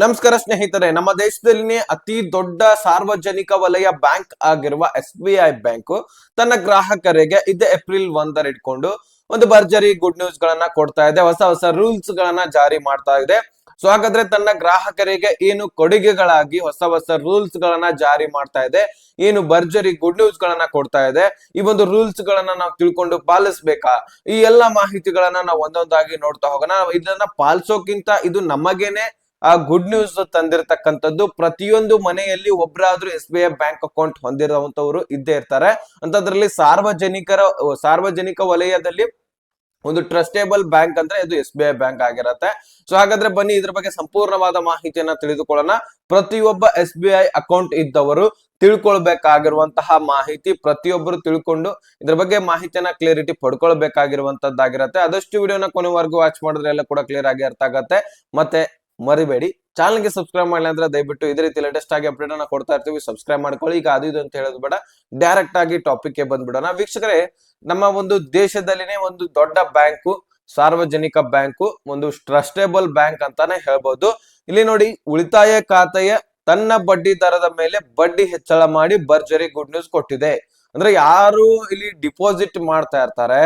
ನಮಸ್ಕಾರ ಸ್ನೇಹಿತರೆ, ನಮ್ಮ ದೇಶದಲ್ಲಿನೇ ಅತಿ ದೊಡ್ಡ ಸಾರ್ವಜನಿಕ ವಲಯ ಬ್ಯಾಂಕ್ ಆಗಿರುವ ಎಸ್ ಬಿ ಐ ಬ್ಯಾಂಕ್. ತನ್ನ ಗ್ರಾಹಕರಿಗೆ ಇದೇ ಏಪ್ರಿಲ್ ಒಂದರ ಇಟ್ಕೊಂಡು ಒಂದು ಭರ್ಜರಿ ಗುಡ್ ನ್ಯೂಸ್ ಗಳನ್ನ ಕೊಡ್ತಾ ಇದೆ, ಹೊಸ ಹೊಸ ರೂಲ್ಸ್ ಗಳನ್ನ ಜಾರಿ ಮಾಡ್ತಾ ಇದೆ. ಸೊ ಹಾಗಾದ್ರೆ ತನ್ನ ಗ್ರಾಹಕರಿಗೆ ಏನು ಕೊಡುಗೆಗಳಾಗಿ ಹೊಸ ಹೊಸ ರೂಲ್ಸ್ ಗಳನ್ನ ಜಾರಿ ಮಾಡ್ತಾ ಇದೆ, ಏನು ಭರ್ಜರಿ ಗುಡ್ ನ್ಯೂಸ್ ಗಳನ್ನ ಕೊಡ್ತಾ ಇದೆ, ಈ ಒಂದು ರೂಲ್ಸ್ ಗಳನ್ನ ನಾವು ತಿಳ್ಕೊಂಡು ಪಾಲಿಸ್ಬೇಕಾ? ಈ ಎಲ್ಲಾ ಮಾಹಿತಿಗಳನ್ನ ನಾವು ಒಂದೊಂದಾಗಿ ನೋಡ್ತಾ ಹೋಗೋಣ. ಇದನ್ನ ಪಾಲಿಸೋಕ್ಕಿಂತ ಇದು ನಮಗೇನೆ ಆ ಗುಡ್ ನ್ಯೂಸ್ ತಂದಿರತಕ್ಕಂಥದ್ದು ಪ್ರತಿಯೊಂದು ಮನೆಯಲ್ಲಿ ಒಬ್ಬರಾದ್ರೂ S B I bank account ಹೊಂದಿರುವಂತವರು ಇದ್ದೇ ಇರ್ತಾರೆ. ಅಂತದ್ರಲ್ಲಿ ಸಾರ್ವಜನಿಕರ, ಸಾರ್ವಜನಿಕ ವಲಯದಲ್ಲಿ ಒಂದು ಟ್ರಸ್ಟೇಬಲ್ ಬ್ಯಾಂಕ್ ಅಂದ್ರೆ ಇದು ಎಸ್ ಬಿ ಐ ಬ್ಯಾಂಕ್ ಆಗಿರತ್ತೆ. ಸೊ ಹಾಗಾದ್ರೆ ಬನ್ನಿ ಇದ್ರ ಬಗ್ಗೆ ಸಂಪೂರ್ಣವಾದ ಮಾಹಿತಿಯನ್ನ ತಿಳಿದುಕೊಳ್ಳೋಣ. ಪ್ರತಿಯೊಬ್ಬ ಎಸ್ ಬಿ ಐ ಅಕೌಂಟ್ ಇದ್ದವರು ತಿಳ್ಕೊಳ್ಬೇಕಾಗಿರುವಂತಹ ಮಾಹಿತಿ ಪ್ರತಿಯೊಬ್ಬರು ತಿಳ್ಕೊಂಡು ಇದ್ರ ಬಗ್ಗೆ ಮಾಹಿತಿಯನ್ನ ಕ್ಲಿಯರಿಟಿ ಪಡ್ಕೊಳ್ಬೇಕಾಗಿರುವಂತದ್ದಾಗಿರತ್ತೆ. ಆದಷ್ಟು ವಿಡಿಯೋನ ಕೊನೆವರೆಗೂ ವಾಚ್ ಮಾಡಿದ್ರೆ ಎಲ್ಲ ಕೂಡ ಕ್ಲಿಯರ್ ಆಗಿ ಅರ್ಥ ಆಗತ್ತೆ. ಮತ್ತೆ ಮರಿಬೇಡಿ. ಚಾನಲ್ಗೆ ಸಬ್ಸ್ಕ್ರೈಬ್ ಮಾಡಲಿ ಅಂದ್ರೆ ದಯವಿಟ್ಟು ಇದೇ ರೀತಿ ಲೇಟೆಸ್ಟ್ ಆಗಿ ಅಪ್ಡೇಟ್ ಅನ್ನ ಕೊಡ್ತಾ ಇರ್ತೀವಿ. ಸಬ್ಸ್ಕ್ರೈಬ್ ಮಾಡ್ಕೊಳ್ಳಿ. ಈಗ ಅದು ಇದು ಅಂತ ಹೇಳೋದು ಬೇಡ. ಡೈರೆಕ್ಟ್ ಆಗಿ ಟಾಪಿಕ್ಗೆ ಬಂದ್ಬಿಡೋಣ. ವೀಕ್ಷಕರೇ, ನಮ್ಮ ಒಂದು ದೇಶದಲ್ಲಿನೇ ಒಂದು ದೊಡ್ಡ ಬ್ಯಾಂಕು ಸಾರ್ವಜನಿಕ ಬ್ಯಾಂಕು ಒಂದು ಟ್ರಸ್ಟೇಬಲ್ ಬ್ಯಾಂಕ್ ಅಂತಾನೆ ಹೇಳ್ಬೋದು. ಇಲ್ಲಿ ನೋಡಿ, ಉಳಿತಾಯ ಖಾತೆಯ ತನ್ನ ಬಡ್ಡಿ ದರದ ಮೇಲೆ ಬಡ್ಡಿ ಹೆಚ್ಚಳ ಮಾಡಿ ಭರ್ಜರಿ ಗುಡ್ ನ್ಯೂಸ್ ಕೊಟ್ಟಿದೆ. ಅಂದ್ರೆ ಯಾರು ಇಲ್ಲಿ ಡಿಪಾಸಿಟ್ ಮಾಡ್ತಾ ಇರ್ತಾರೆ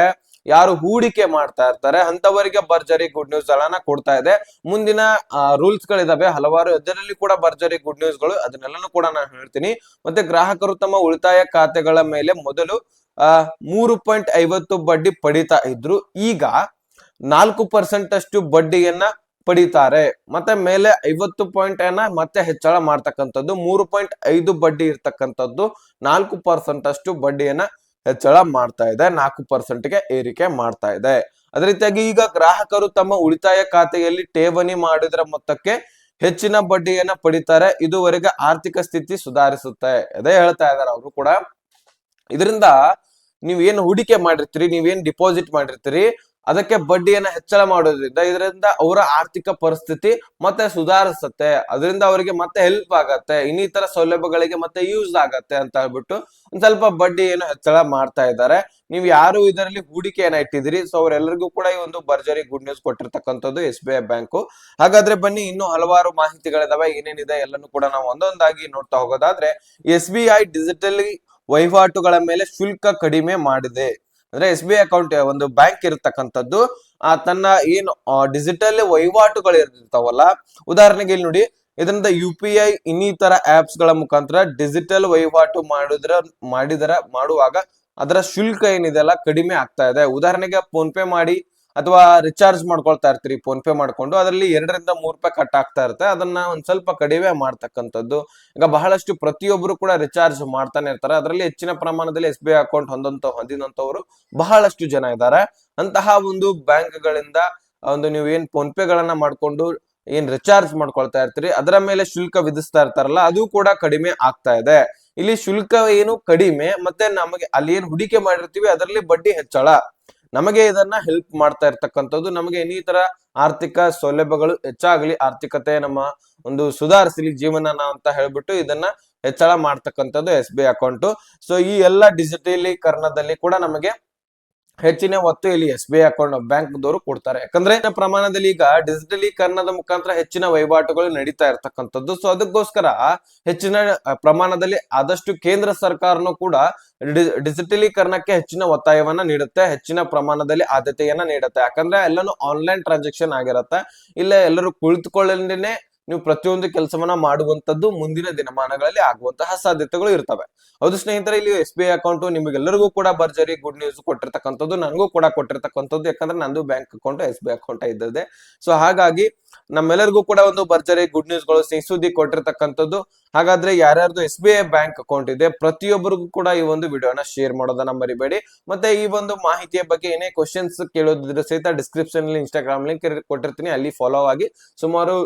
ಯಾರು ಹೂಡಿಕೆ ಮಾಡ್ತಾ ಇರ್ತಾರೆ ಅಂತವರಿಗೆ ಭರ್ಜರಿ ಗುಡ್ ನ್ಯೂಸ್ ಗಳನ್ನ ಕೊಡ್ತಾ ಇದೆ. ಮುಂದಿನ ರೂಲ್ಸ್ ಗಳಿದಾವೆ. ಹಲವಾರು ಅದರಲ್ಲಿ ಕೂಡ ಭರ್ಜರಿ ಗುಡ್ ನ್ಯೂಸ್ಗಳು, ಅದನ್ನೆಲ್ಲನೂ ಕೂಡ ನಾನು ಹೇಳ್ತೀನಿ. ಮತ್ತೆ ಗ್ರಾಹಕರು ತಮ್ಮ ಉಳಿತಾಯ ಖಾತೆಗಳ ಮೇಲೆ ಮೊದಲು, ಆ, ಮೂರು ಪಾಯಿಂಟ್ ಐವತ್ತು ಬಡ್ಡಿ ಪಡಿತಾ ಇದ್ರು. ಈಗ ನಾಲ್ಕು ಪರ್ಸೆಂಟ್ ಅಷ್ಟು ಬಡ್ಡಿಯನ್ನ ಪಡಿತಾರೆ. ಮತ್ತೆ ಮೇಲೆ ಐವತ್ತು ಪಾಯಿಂಟ್ ಅನ್ನ ಮತ್ತೆ ಹೆಚ್ಚಳ ಮಾಡ್ತಕ್ಕಂಥದ್ದು, ಮೂರು ಪಾಯಿಂಟ್ ಐದು ಬಡ್ಡಿ ಇರ್ತಕ್ಕಂಥದ್ದು, ನಾಲ್ಕು ಪರ್ಸೆಂಟ್ ಅಷ್ಟು ಬಡ್ಡಿಯನ್ನ ಹೆಚ್ಚಳ ಮಾಡ್ತಾ ಇದೆ, ನಾಲ್ಕು ಪರ್ಸೆಂಟ್ಗೆ ಏರಿಕೆ ಮಾಡ್ತಾ ಇದೆ. ಅದೇ ರೀತಿಯಾಗಿ ಈಗ ಗ್ರಾಹಕರು ತಮ್ಮ ಉಳಿತಾಯ ಖಾತೆಯಲ್ಲಿ ಠೇವಣಿ ಮಾಡಿದ್ರ ಮೊತ್ತಕ್ಕೆ ಹೆಚ್ಚಿನ ಬಡ್ಡಿಯನ್ನ ಪಡಿತಾರೆ, ಇದುವರೆಗೆ ಆರ್ಥಿಕ ಸ್ಥಿತಿ ಸುಧಾರಿಸುತ್ತೆ. ಅದೇ ಹೇಳ್ತಾ ಇದಾರೆ ಅವರು ಕೂಡ. ಇದರಿಂದ ನೀವೇನು ಹೂಡಿಕೆ ಮಾಡಿರ್ತೀರಿ, ನೀವೇನ್ ಡಿಪಾಸಿಟ್ ಮಾಡಿರ್ತೀರಿ ಅದಕ್ಕೆ ಬಡ್ಡಿಯನ್ನ ಹೆಚ್ಚಳ ಮಾಡೋದ್ರಿಂದ ಇದರಿಂದ ಅವರ ಆರ್ಥಿಕ ಪರಿಸ್ಥಿತಿ ಮತ್ತೆ ಸುಧಾರಿಸುತ್ತೆ. ಅದರಿಂದ ಅವರಿಗೆ ಮತ್ತೆ ಹೆಲ್ಪ್ ಆಗತ್ತೆ. ಇನ್ನಿತರ ಸೌಲಭ್ಯಗಳಿಗೆ ಮತ್ತೆ ಯೂಸ್ ಆಗತ್ತೆ ಅಂತ ಹೇಳ್ಬಿಟ್ಟು ಒಂದ್ ಸ್ವಲ್ಪ ಬಡ್ಡಿಯನ್ನು ಹೆಚ್ಚಳ ಮಾಡ್ತಾ ಇದ್ದಾರೆ. ನೀವು ಯಾರು ಇದರಲ್ಲಿ ಹೂಡಿಕೆಯನ್ನು ಇಟ್ಟಿದ್ರಿ ಸೊ ಅವರೆಲ್ಲರಿಗೂ ಕೂಡ ಈ ಒಂದು ಭರ್ಜರಿ ಗುಡ್ ನ್ಯೂಸ್ ಕೊಟ್ಟಿರ್ತಕ್ಕಂಥದ್ದು ಎಸ್ ಬಿ ಐ ಬ್ಯಾಂಕು ಹಾಗಾದ್ರೆ ಬನ್ನಿ, ಇನ್ನು ಹಲವಾರು ಮಾಹಿತಿಗಳಿದಾವೆ. ಏನೇನಿದೆ ಎಲ್ಲನೂ ಕೂಡ ನಾವು ಒಂದೊಂದಾಗಿ ನೋಡ್ತಾ ಹೋಗೋದಾದ್ರೆ ಎಸ್ ಬಿ ಐ ಡಿಜಿಟಲ್ ವಹಿವಾಟುಗಳ ಮೇಲೆ ಶುಲ್ಕ ಕಡಿಮೆ ಮಾಡಿದೆ. ಅಂದ್ರೆ ಎಸ್ ಬಿ ಐ ಅಕೌಂಟ್ ಒಂದು ಬ್ಯಾಂಕ್ ಇರತಕ್ಕಂಥದ್ದು, ಆ, ತನ್ನ ಏನು ಡಿಜಿಟಲ್ ವಹಿವಾಟುಗಳು ಇರ್ತಾವಲ್ಲ, ಉದಾಹರಣೆಗೆ ಇಲ್ಲಿ ನೋಡಿ, ಇದರಿಂದ ಯು ಪಿ ಐ ಇನ್ನಿತರ ಆಪ್ಸ್ಗಳ ಮುಖಾಂತರ ಡಿಜಿಟಲ್ ವಹಿವಾಟು ಮಾಡಿದ್ರ, ಮಾಡಿದರ, ಮಾಡುವಾಗ ಅದರ ಶುಲ್ಕ ಏನಿದೆ ಅಲ್ಲ, ಕಡಿಮೆ ಆಗ್ತಾ ಇದೆ. ಉದಾಹರಣೆಗೆ ಫೋನ್ ಪೇ ಮಾಡಿ ಅಥವಾ ರಿಚಾರ್ಜ್ ಮಾಡ್ಕೊಳ್ತಾ ಇರ್ತೀರಿ ಫೋನ್ ಪೇ ಮಾಡ್ಕೊಂಡು, ಅದರಲ್ಲಿ ಎರಡರಿಂದ ಮೂರು ರೂಪಾಯಿ ಕಟ್ ಆಗ್ತಾ ಇರುತ್ತೆ. ಅದನ್ನ ಒಂದ್ ಸ್ವಲ್ಪ ಕಡಿಮೆ ಮಾಡ್ತಕ್ಕಂಥದ್ದು. ಈಗ ಬಹಳಷ್ಟು ಪ್ರತಿಯೊಬ್ಬರು ಕೂಡ ರಿಚಾರ್ಜ್ ಮಾಡ್ತಾನೆ ಇರ್ತಾರೆ. ಅದರಲ್ಲಿ ಹೆಚ್ಚಿನ ಪ್ರಮಾಣದಲ್ಲಿ ಎಸ್ ಬಿ ಅಕೌಂಟ್ ಹೊಂದಂತ ಹೊಂದಿದಂತವರು ಬಹಳಷ್ಟು ಜನ ಇದ್ದಾರೆ. ಅಂತಹ ಒಂದು ಬ್ಯಾಂಕ್ಗಳಿಂದ ಒಂದು ನೀವು ಏನ್ ಫೋನ್ ಪೇಗಳನ್ನ ಮಾಡ್ಕೊಂಡು ಏನ್ ರಿಚಾರ್ಜ್ ಮಾಡ್ಕೊಳ್ತಾ ಇರ್ತೀರಿ, ಅದರ ಮೇಲೆ ಶುಲ್ಕ ವಿಧಿಸ್ತಾ ಇರ್ತಾರಲ್ಲ, ಅದು ಕೂಡ ಕಡಿಮೆ ಆಗ್ತಾ ಇದೆ. ಇಲ್ಲಿ ಶುಲ್ಕ ಏನು ಕಡಿಮೆ, ಮತ್ತೆ ನಮಗೆ ಅಲ್ಲಿ ಏನ್ ಹೂಡಿಕೆ ಮಾಡಿರ್ತೀವಿ, ಅದರಲ್ಲಿ ಬಡ್ಡಿ ಹೆಚ್ಚಳ. ನಮಗೆ ಇದನ್ನ ಹೆಲ್ಪ್ ಮಾಡ್ತಾ ಇರ್ತಕ್ಕಂಥದ್ದು. ನಮಗೆ ಇನ್ನಿತರ ಆರ್ಥಿಕ ಸೌಲಭ್ಯಗಳು ಹೆಚ್ಚಾಗ್ಲಿ, ಆರ್ಥಿಕತೆ ನಮ್ಮ ಒಂದು ಸುಧಾರಿಸಲಿ ಜೀವನನ ಅಂತ ಹೇಳ್ಬಿಟ್ಟು ಇದನ್ನ ಹೆಚ್ಚಳ ಮಾಡ್ತಕ್ಕಂಥದ್ದು ಎಸ್ ಬಿ ಅಕೌಂಟ್ ಸೊ ಈ ಎಲ್ಲ ಡಿಜಿಟಲೀಕರಣದಲ್ಲಿ ಕೂಡ ನಮಗೆ ಹೆಚ್ಚಿನ ಒತ್ತು ಇಲ್ಲಿ ಎಸ್ ಬಿ ಐ ಅಕೌಂಟ್ ಬ್ಯಾಂಕ್ದವರು ಕೊಡ್ತಾರೆ. ಯಾಕಂದ್ರೆ ಪ್ರಮಾಣದಲ್ಲಿ ಈಗ ಡಿಜಿಟಲೀಕರಣದ ಮುಖಾಂತರ ಹೆಚ್ಚಿನ ವಹಿವಾಟುಗಳು ನಡೀತಾ ಇರ್ತಕ್ಕಂಥದ್ದು. ಸೊ ಅದಕ್ಕೋಸ್ಕರ ಹೆಚ್ಚಿನ ಪ್ರಮಾಣದಲ್ಲಿ ಆದಷ್ಟು ಕೇಂದ್ರ ಸರ್ಕಾರನು ಕೂಡ ಡಿಜಿಟಲೀಕರಣಕ್ಕೆ ಹೆಚ್ಚಿನ ಒತ್ತಾಯವನ್ನ ನೀಡುತ್ತೆ, ಹೆಚ್ಚಿನ ಪ್ರಮಾಣದಲ್ಲಿ ಆದ್ಯತೆಯನ್ನ ನೀಡುತ್ತೆ. ಯಾಕಂದ್ರೆ ಎಲ್ಲಾನು ಆನ್ಲೈನ್ ಟ್ರಾನ್ಸಾಕ್ಷನ್ ಆಗಿರತ್ತೆ. ಇಲ್ಲ ಎಲ್ಲರೂ ಕುಳಿತುಕೊಳ್ಳೇನೆ ನೀವು ಪ್ರತಿಯೊಂದು ಕೆಲಸವನ್ನ ಮಾಡುವಂತದ್ದು ಮುಂದಿನ ದಿನಮಾನಗಳಲ್ಲಿ ಆಗುವಂತಹ ಸಾಧ್ಯತೆಗಳು ಇರ್ತವೆ. ಹೌದು ಸ್ನೇಹಿತರೆ, ಇಲ್ಲಿ ಎಸ್ ಬಿ ಐ ಅಕೌಂಟ್ ನಿಮಗೆಲ್ಲರಿಗೂ ಕೂಡ ಭರ್ಜರಿ ಗುಡ್ ನ್ಯೂಸ್ ಕೊಟ್ಟಿರ್ತಕ್ಕಂಥದ್ದು, ನನಗೂ ಕೂಡ ಕೊಟ್ಟಿರ್ತಕ್ಕಂಥದ್ದು, ಯಾಕಂದ್ರೆ ನಂದು bank account S B I account ಇದ್ದದೆ so ಹಾಗಾಗಿ ನಮ್ಮೆಲ್ಲರಿಗೂ ಕೂಡ ಒಂದು ಭರ್ಜರಿ ಗುಡ್ ನ್ಯೂಸ್ಗಳು, ಸಿಹಿ ಸುದ್ದಿ ಕೊಟ್ಟಿರ್ತಕ್ಕಂಥದ್ದು. ಹಾಗಾದ್ರೆ ಯಾರ್ಯಾರ್ದು S B I bank account ಇದೆ, ಪ್ರತಿಯೊಬ್ಬರಿಗೂ ಕೂಡ ಈ ಒಂದು ವಿಡಿಯೋನ ಶೇರ್ ಮಾಡೋದನ್ನ ಮರಿಬೇಡಿ. ಮತ್ತೆ ಈ ಒಂದು ಮಾಹಿತಿಯ ಬಗ್ಗೆ ಏನೇ ಕ್ವಶನ್ಸ್ ಕೇಳೋದಿದ್ರೆ ಸಹಿತ ಡಿಸ್ಕ್ರಿಪ್ಷನ್ ಅಲ್ಲಿ ಇನ್ಸ್ಟಾಗ್ರಾಮ್ ಲಿಂಕ್ ಕೊಟ್ಟಿರ್ತೀನಿ. ಅಲ್ಲಿ ಫಾಲೋ ಆಗಿ ಸುಮಾರು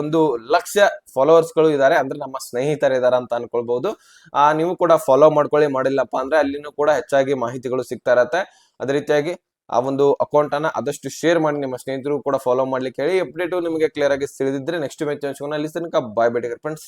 ಒಂದು ಲಕ್ಷ ಫಾಲೋವರ್ಸ್ಗಳು ಇದ್ದಾರೆ ಅಂದ್ರೆ ನಮ್ಮ ಸ್ನೇಹಿತರಿದ್ದಾರೆ ಅಂತ ಅನ್ಕೊಳ್ಬಹುದು ಆ, ನೀವು ಕೂಡ ಫಾಲೋ ಮಾಡ್ಕೊಳ್ಳಿ. ಮಾಡಿಲ್ಲಪ್ಪ ಅಂದ್ರೆ ಅಲ್ಲಿನೂ ಕೂಡ ಹೆಚ್ಚಾಗಿ ಮಾಹಿತಿಗಳು ಸಿಗ್ತಾ ಇರತ್ತೆ. ಅದೇ ರೀತಿಯಾಗಿ ಆ ಒಂದು ಅಕೌಂಟ್ ಅನ್ನ ಆದಷ್ಟು ಶೇರ್ ಮಾಡಿ. ನಿಮ್ಮ ಸ್ನೇಹಿತರು ಕೂಡ ಫಾಲೋ ಮಾಡ್ಲಿಕ್ಕೆ ಹೇಳಿ. ಅಪ್ಡೇಟ್ ನಿಮಗೆ ಕ್ಲಿಯರ್ ಆಗಿ ತಿಳಿದಿದ್ರೆ ನೆಕ್ಸ್ಟ್ ಮ್ಯಾಚ್ ಅಲ್ಲಿ ತನಕ ಬಾಯ್ ಬೇಡಿ ಫ್ರೆಂಡ್ಸ್